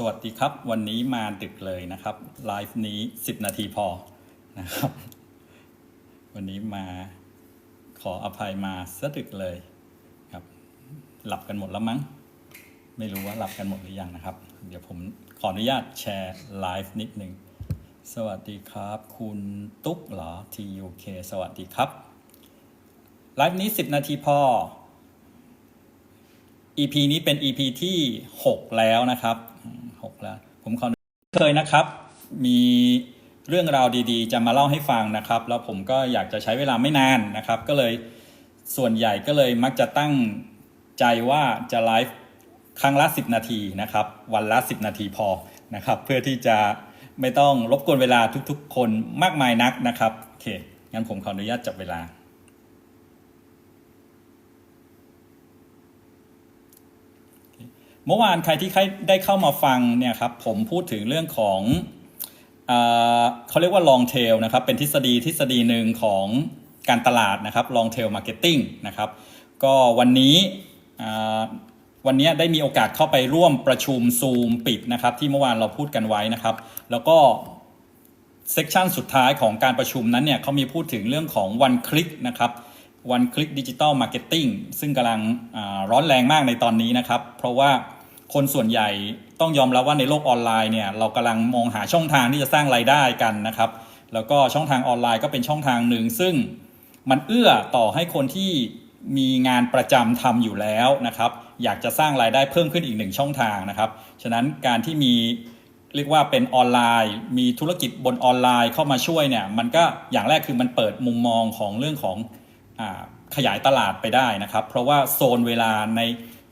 สวัสดีครับ วันนี้มาดึกเลยนะครับไลฟ์นี้ 10 นาทีพอนะครับ วันนี้มาขออภัยมาสะดึกเลยครับ หลับกันหมดแล้วมั้ง ไม่รู้ว่าหลับกันหมดหรือยังนะครับ เดี๋ยวผมขออนุญาตแชร์ไลฟ์นิดหนึ่งสวัสดีครับ คุณตุ๊กเหรอ TUK สวัสดีครับไลฟ์นี้ 10 นาทีพอ EP นี้เป็น EP ที่ 6 แล้วนะครับ ผมขอเคยนะครับ มีเรื่องราวดีๆ จะมาเล่าให้ฟังนะครับ แล้วผมก็อยากจะใช้เวลาไม่นานนะครับ ก็เลยส่วนใหญ่ก็เลยมักจะตั้งใจว่าจะไลฟ์ครั้งละ 10 นาทีนะครับ วันละ 10 นาทีพอนะครับ เพื่อที่จะไม่ต้องรบกวนเวลาทุกๆ คนมากมายนักนะครับโอเคงั้นผมขออนุญาตจับเวลา เมื่อวานใครที่ได้เข้ามาฟังเนี่ยครับผมพูดถึงเรื่องของเอเขาเรียกว่า long tail นะครับ เป็นทฤษฎีทฤษฎีหนึ่งของการตลาดนะครับ long tail marketing นะครับ ก็วันนี้วันนี้ได้มีโอกาสเข้าไปร่วมประชุมซูมปิดนะครับ ที่เมื่อวานเราพูดกันไว้นะครับ แล้วก็เซกชันสุดท้ายของการประชุมนั้นเนี่ยเขามีพูดถึงเรื่องของ one click นะครับ one click digital marketing ซึ่งกำลังร้อนแรงมากในตอนนี้นะครับ เพราะว่า คนส่วนใหญ่ต้องยอมรับว่าในโลกออนไลน์เนี่ยเรากำลังมองหาช่องทางที่จะสร้างไรายได้กันนะครับ แล้วก็ช่องทางออนไลน์ก็เป็นช่องทางหนึ่ง ซึ่งมันเอื้อต่อให้คนที่มีงานประจำทำอยู่แล้วนะครับ อยากจะสร้างรายได้เพิ่มขึ้นอีกหนึ่งช่องทางนะครับ ฉะนั้นการที่มีเรียกว่าเป็นออนไลน์ มีธุรกิจบนออนไลน์เข้ามาช่วยเนี่ยมันก็อย่างแรกคือมันเปิดมุมมองของเรื่องของอขยายตลาดไปได้นะครับ เพราะว่าโซนเวลาใน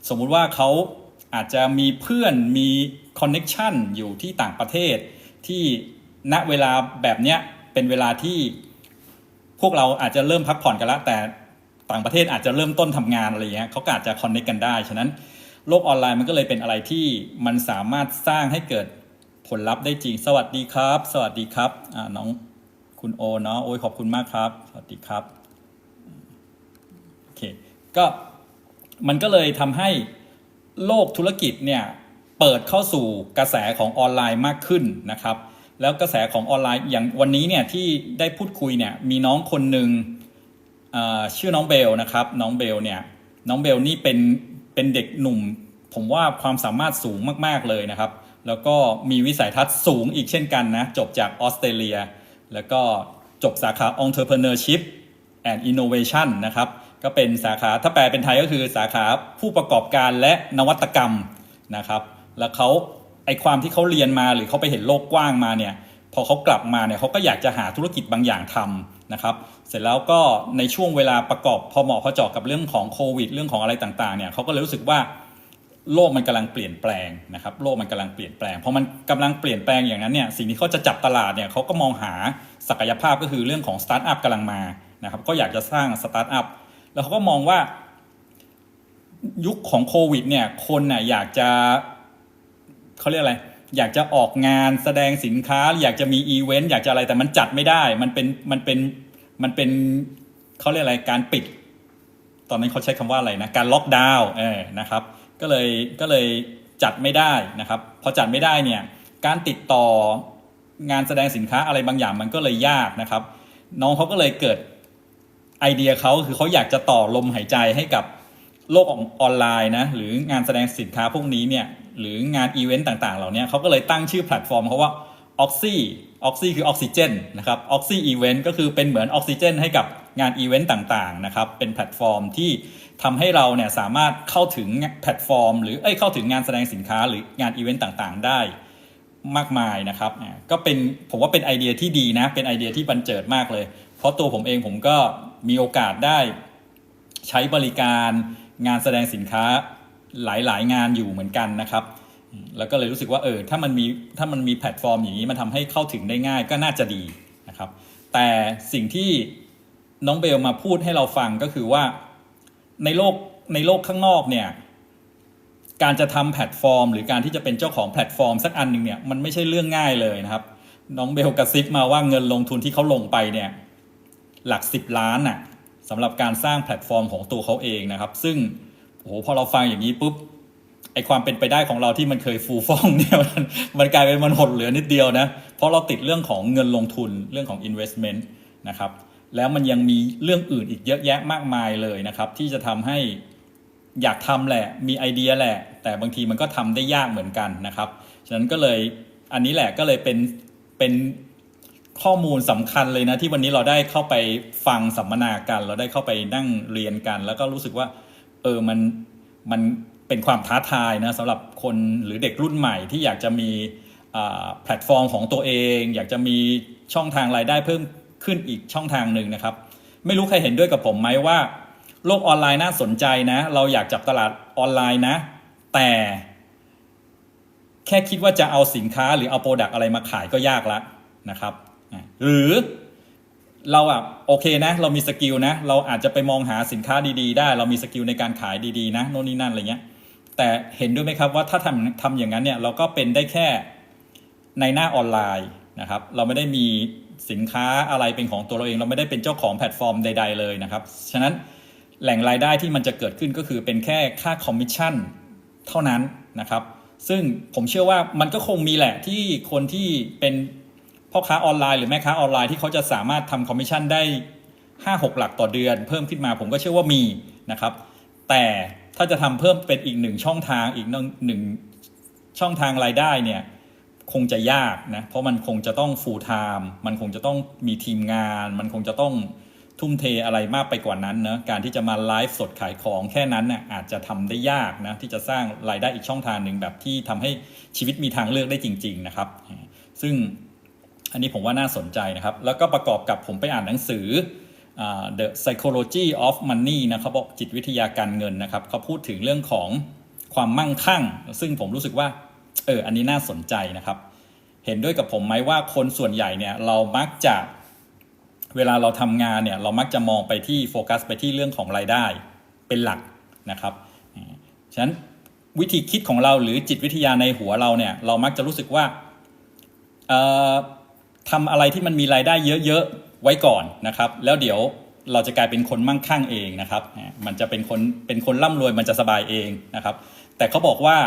สมมุติว่าเขา อาจจะมีเพื่อนมีคอนเน็ชันอยู่ที่ต่างประเทศ ที่ณเวลาแบบเนี้ยเป็นเวลาที่พวกเราอาจจะเริ่มพักผ่อนกันล้วแต่ต่างประเทศอาจจะเริ่มต้นทำงานอะไรเงี้ยเขาอาจจะคอนเน็กกันได้ ฉะนั้นโลกออนไลน์มันก็เลยเป็นอะไรที่มันสามารถสร้างให้เกิดผลลัพธ์ได้จริง สวัสดีครับ สวัสดีครับน้องคุณโอเนาะโอ้ยขอบคุณมากครับ สวัสดีครับโอเคก็มันก็เลยทำให้ โลกธุรกิจเนี่ยเปิดเข้าสู่กระแสของออนไลน์มากขึ้นนะครับ แล้วกระแสของออนไลน์อย่างวันนี้เนี่ยที่ได้พูดคุยเนี่ยมีน้องคนหนึ่งชื่อน้องเบลนะครับน้องเบลเนี่ยน้องเบลนี่เป็นเป็นเด็กหนุ่ม ผมว่าความสามารถสูงมาก ๆ เลยนะครับ แล้วก็มีวิสัยทัศน์สูงอีกเช่นกันนะ จบจากออสเตรเลีย แล้วก็จบสาขา entrepreneurship and innovation นะครับ ก็เป็นสาขาถ้าแปลเป็นไทยก็คือสาขาผู้ประกอบการและนวัตกรรมนะครับ แล้วเขาไอความที่เขาเรียนมาหรือเขาไปเห็นโลกกว้างมาเนี่ยพอเขากลับมาเนี่ยเขาก็อยากจะหาธุรกิจบางอย่างทำนะครับ เสร็จแล้วก็ในช่วงเวลาประกอบพอเหมาะพอเจาะกับเรื่องของโควิด เรื่องของอะไรต่างๆเนี่ยเขาก็เลยรู้สึกว่าโลกมันกำลังเปลี่ยนแปลงนะครับ โลกมันกำลังเปลี่ยนแปลงพอมันกำลังเปลี่ยนแปลงอย่างนั้นเนี่ยสิ่งที่เขาจะจับตลาดเนี่ยเขาก็มองหาศักยภาพก็คือเรื่องของสตาร์ทอัพกำลังมานะครับก็อยากจะสร้างสตาร์ทอัพ แล้วเขาก็มองว่า ยุคของโควิด เนี่ย คนน่ะอยากจะเขาเรียกอะไร อยากจะออกงานแสดงสินค้า อยากจะมีอีเวนต์อยากจะอะไรแต่มันจัดไม่ได้ มันเป็นมันเป็นมันเป็นเขาเรียกอะไรการปิด ตอนนั้นเขาใช้คำว่าอะไรนะการล็อกดาวน์เออนะครับ ก็เลยก็เลยจัดไม่ได้นะครับ พอจัดไม่ได้เนี่ย การติดต่องานแสดงสินค้าอะไรบางอย่างมันก็เลยยากนะครับ น้องเขาก็เลยเกิด ไอเดียเขาคือเขาอยากจะต่อลมหายใจให้กับโลกออนไลน์นะหรืองานแสดงสินค้าพวกนี้เนี่ยหรืองานอีเวนต์ต่างๆ เหล่านี้เขาก็เลยตั้งชื่อแพลตฟอร์มเขาว่า Oxy Oxy คือออกซิเจนนะครับ Oxy Event ก็คือเป็นเหมือนออกซิเจนให้กับงานอีเวนต์ต่างๆนะครับเป็นแพลตฟอร์มที่ทำให้เราเนี่ยสามารถเข้าถึงแพลตฟอร์ม หรือเอ้ยเข้าถึงงานแสดงสินค้าหรืองานอีเวนต์ต่างๆ ได้มากมายนะครับก็เป็นผมว่าเป็นไอเดียที่ดีนะเป็นไอเดียที่บันเจิดมากเลย เพราะตัวผมเองผมก็ มีโอกาสได้ใช้บริการงานแสดงสินค้าหลายๆ งานอยู่เหมือนกันนะครับ แล้วก็เลยรู้สึกว่าเออถ้ามันมีถ้ามันมีแพลตฟอร์มอย่างนี้มันทำให้เข้าถึงได้ง่ายก็น่าจะดีนะครับ แต่สิ่งที่น้องเบลมาพูดให้เราฟังก็คือว่าในโลกในโลกข้างนอกเนี่ยการจะทำแพลตฟอร์ม หรือการที่จะเป็นเจ้าของแพลตฟอร์มสักอันหนึ่งเนี่ยมันไม่ใช่เรื่องง่ายเลยนะครับ น้องเบลกระซิบมาว่าเงินลงทุนที่เขาลงไปเนี่ย หลักสิบล้านน่ะสำหรับการสร้างแพลตฟอร์มของตัวเขาเองนะครับ ซึ่งโอ้โหพอเราฟังอย่างนี้ปุ๊บไอความเป็นไปได้ของเราที่มันเคยฟูฟ่องเนี่ยมันมันกลายเป็นมันหดเหลือนิดเดียวนะเพราะเราติดเรื่องของเงินลงทุนเรื่องของ investment นะครับแล้วมันยังมีเรื่องอื่นอีกเยอะแยะมากมายเลยนะครับ ที่จะทำให้อยากทำแหละมีไอเดียแหละ แต่บางทีมันก็ทำได้ยากเหมือนกันนะครับ ฉะนั้นก็เลยอันนี้แหละก็เลยเป็นเป็น ข้อมูลสำคัญเลยนะที่วันนี้เราได้เข้าไปฟังสัมมนากัน เราได้เข้าไปนั่งเรียนกัน แล้วก็รู้สึกว่าเออมันมันเป็นความท้าทายนะสำหรับคนหรือเด็กรุ่นใหม่ที่อยากจะมีแพลตฟอร์มของตัวเอง อยากจะมีช่องทางรายได้เพิ่มขึ้นอีกช่องทางหนึ่งนะครับ ไม่รู้ใครเห็นด้วยกับผมไหมว่า โลกออนไลน์น่าสนใจนะ เราอยากจับตลาดออนไลน์นะ แต่แค่คิดว่าจะเอาสินค้าหรือเอาโปรดักอะไรมาขายก็ยากแล้วนะครับ หรือเราอะโอเคนะ เรามีสกิลนะ เราอาจจะไปมองหาสินค้าดีๆ ได้ เรามีสกิลในการขายดีๆนะโน่นนี่นั่นอะไรเงี้ย แต่เห็นด้วยไหมครับว่าถ้าทำทำอย่างนั้นเนี่ยเราก็เป็นได้แค่ในหน้าออนไลน์นะครับ เราไม่ได้มีสินค้าอะไรเป็นของตัวเราเอง เราไม่ได้เป็นเจ้าของแพลตฟอร์มใด ๆเลยนะครับ ฉะนั้นแหล่งรายได้ที่มันจะเกิดขึ้นก็คือเป็นแค่ค่าคอมมิชชั่นเท่านั้นนะครับ ซึ่งผมเชื่อว่ามันก็คงมีแหละที่คนที่เป็น พ่อค้าออนไลน์หรือแม่ค้าออนไลน์ที่เขาจะสามารถทำคอมมิชชั่นได้ 5 6 หลักต่อเดือน เพิ่มขึ้นมาผมก็เชื่อว่ามีนะครับ แต่ถ้าจะทำเพิ่มเป็นอีกหนึ่งช่องทางอีกหนึ่งช่องทางรายได้เนี่ยคงจะยากนะ เพราะมันคงจะต้อง full time มันคงจะต้องมีทีมงาน มันคงจะต้องทุ่มเทอะไรมากไปกว่านั้นนะการที่จะมาไลฟ์สดขายของแค่นั้นน่ะอาจจะทำได้ยากนะที่จะสร้างรายได้อีกช่องทางหนึ่งแบบที่ทำให้ชีวิตมีทางเลือกได้จริง ๆ นะครับ ซึ่ง อันนี้ผมว่าน่าสนใจนะครับ แล้วก็ประกอบกับผมไปอ่านหนังสือ The Psychology of Money นะเขาบอกจิตวิทยาการเงินนะครับเขาพูดถึงเรื่องของความมั่งคั่ง ซึ่งผมรู้สึกว่าเอออันนี้น่าสนใจนะครับ เห็นด้วยกับผมไหมว่าคนส่วนใหญ่เนี่ยเรามักจะเวลาเราทำงานเนี่ยเรามักจะมองไปที่โฟกัสไปที่เรื่องของรายได้เป็นหลักนะครับ ฉะนั้นวิธีคิดของเราหรือจิตวิทยาในหัวเราเนี่ยเรามักจะรู้สึกว่า ทำอะไรที่มันมีรายได้เยอะๆไว้ก่อนนะครับ แล้วเดี๋ยวเราจะกลายเป็นคนมั่งคั่งเองนะครับ มันจะเป็นคนเป็นคนร่ำรวยมันจะสบายเองนะครับ แต่เขาบอกว่า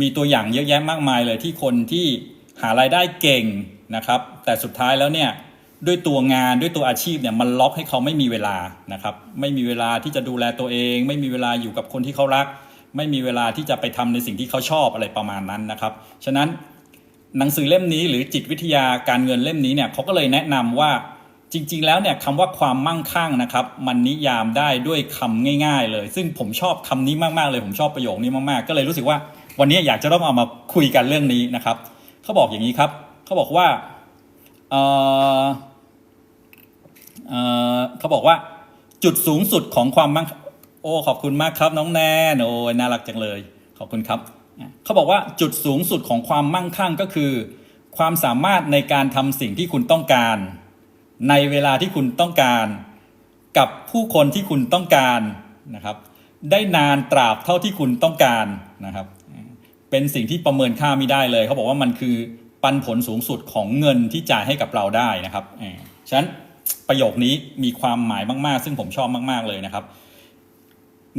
มีตัวอย่างเยอะแยะมากมายเลยที่คนที่หารายได้เก่งนะครับ แต่สุดท้ายแล้วเนี่ยด้วยตัวงานด้วยตัวอาชีพเนี่ยมันล็อกให้เขาไม่มีเวลานะครับ ไม่มีเวลาที่จะดูแลตัวเอง ไม่มีเวลาอยู่กับคนที่เขารัก ไม่มีเวลาที่จะไปทำในสิ่งที่เขาชอบอะไรประมาณนั้นนะครับ ฉะนั้น หนังสือเล่มนี้หรือจิตวิทยาการเงินเล่มนี้เนี่ยเขาก็เลยแนะนำว่าจริง ๆ แล้วเนี่ยคำว่าความมั่งคั่งนะครับ มันนิยามได้ด้วยคำง่าย ๆ เลย ซึ่งผมชอบคำนี้มากๆเลยผมชอบประโยคนี้มากๆ ก็เลยรู้สึกว่าวันนี้อยากจะต้องเอามาคุยกันเรื่องนี้นะครับเขาบอกอย่างนี้ครับเขาบอกว่าเออเออเขาบอกว่า จุดสูงสุดของความมั่งโอ้ขอบคุณมากครับน้องแนนโอ้ยน่ารักจังเลย ขอบคุณครับ เขาบอกว่าจุดสูงสุดของความมั่งคั่งก็คือ ความสามารถในการทำสิ่งที่คุณต้องการ ในเวลาที่คุณต้องการ กับผู้คนที่คุณต้องการนะครับ ได้นานตราบเท่าที่คุณต้องการนะครับ เป็นสิ่งที่ประเมินค่าไม่ได้เลย เขาบอกว่ามันคือปันผลสูงสุดของเงินที่จ่ายให้กับเราได้นะครับฉะนั้นประโยคนี้มีความหมายมาก ๆ ซึ่งผมชอบมาก ๆ เลยนะครับ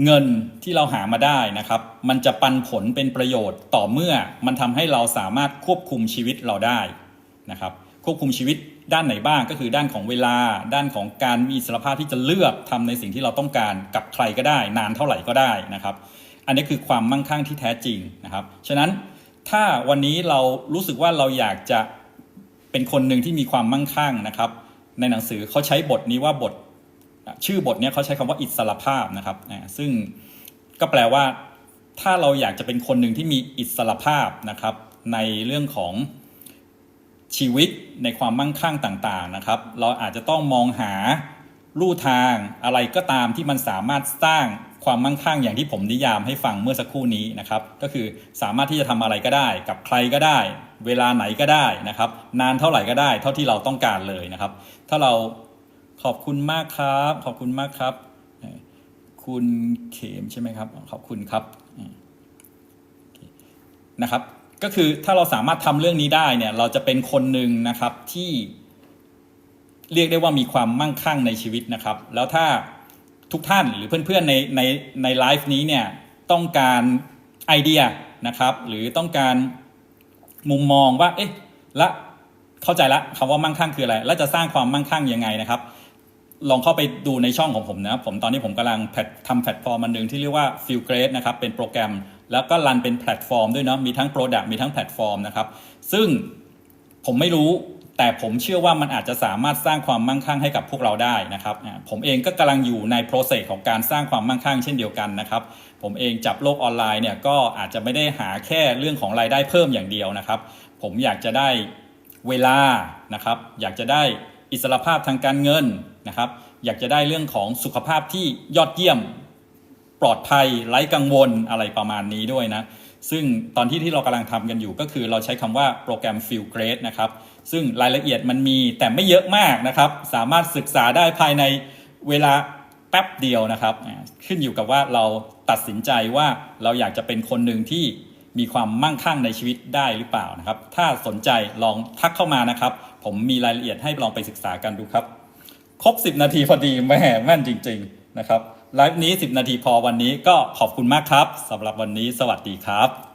เงินที่เราหามาได้นะครับ มันจะปันผลเป็นประโยชน์ต่อเมื่อมันทำให้เราสามารถควบคุมชีวิตเราได้นะครับ ควบคุมชีวิตด้านไหนบ้างก็คือด้านของเวลา ด้านของการมีอิสรภาพที่จะเลือกทำในสิ่งที่เราต้องการกับใครก็ได้ นานเท่าไหร่ก็ได้นะครับ อันนี้คือความมั่งคั่งที่แท้จริงนะครับ ฉะนั้นถ้าวันนี้เรารู้สึกว่าเราอยากจะเป็นคนหนึ่งที่มีความมั่งคั่งนะครับ ในหนังสือเขาใช้บทนี้ว่าบท ชื่อบทเนี้ยเขาใช้คำว่าอิสรภาพนะครับซึ่งก็แปลว่า ถ้าเราอยากจะเป็นคนหนึ่งที่มีอิสรภาพนะครับ ในเรื่องของชีวิตในความมั่งคั่งต่างๆนะครับ เราอาจจะต้องมองหาลู่ทางอะไรก็ตามที่มันสามารถสร้างความมั่งคั่งอย่างที่ผมนิยามให้ฟังเมื่อสักครู่นี้นะครับ ก็คือสามารถที่จะทำอะไรก็ได้ กับใครก็ได้ เวลาไหนก็ได้นะครับ นานเท่าไหร่ก็ได้ เท่าที่เราต้องการเลยนะครับ ถ้าเรา ขอบคุณมากครับ ขอบคุณมากครับ คุณเขมใช่ไหมครับ ขอบคุณครับนะครับ ก็คือถ้าเราสามารถทำเรื่องนี้ได้เนี่ย เราจะเป็นคนหนึ่งนะครับที่เรียกได้ว่ามีความมั่งคั่งในชีวิตนะครับ แล้วถ้าทุกท่านหรือเพื่อนๆในในในไลฟ์นี้เนี่ยต้องการไอเดียนะครับ หรือต้องการมุมมองว่า เอ๊ะและเข้าใจละคำว่ามั่งคั่งคืออะไร แล้วจะสร้างความมั่งคั่งยังไงนะครับ ลองเข้าไปดูในช่องของผมนะผมตอนนี้ผมกำลังทำแพลตฟอร์มอันหนึ่งที่เรียกว่า f i l g r a d e นะครับเป็นโปรแกรม แล้วก็รันเป็นแพลตฟอร์มด้วยเนาะมีทั้ง Product มีทั้งแพลตฟอร์มนะครับซึ่งผมไม่รู้แต่ผมเชื่อว่ามันอาจจะสามารถสร้างความมั่งคั่งให้กับพวกเราได้นะครับ ผมเองก็กำลังอยู่ใน process ของการสร้างความมั่งคั่งเช่นเดียวกันนะครับ ผมเองจับโลกออนไลน์เนี่ยก็อาจจะไม่ได้หาแค่เรื่องของรายได้เพิ่มอย่างเดียวนะครับ ผมอยากจะได้เวลานะครับ อยากจะได้อิสรภาพทางการเงิน นะครับ อยากจะได้เรื่องของสุขภาพที่ยอดเยี่ยมปลอดภัยไร้กังวลอะไรประมาณนี้ด้วยนะ ซึ่งตอนที่ที่เรากำลังทำกันอยู่ก็คือเราใช้คำว่าโปรแกรม Feel Great นะครับ ซึ่งรายละเอียดมันมีแต่ไม่เยอะมากนะครับ สามารถศึกษาได้ภายในเวลาแป๊บเดียวนะครับ ขึ้นอยู่กับว่าเราตัดสินใจว่าเราอยากจะเป็นคนหนึ่งที่มีความมั่งคั่งในชีวิตได้หรือเปล่านะครับ ถ้าสนใจลองทักเข้ามานะครับ ผมมีรายละเอียดให้ลองไปศึกษากันดูครับ ครบ 10 นาทีพอดีแม่แม่นจริง ๆ นะครับไลฟ์นี้ 10 นาทีพอวันนี้ก็ขอบคุณมากครับสำหรับวันนี้สวัสดีครับ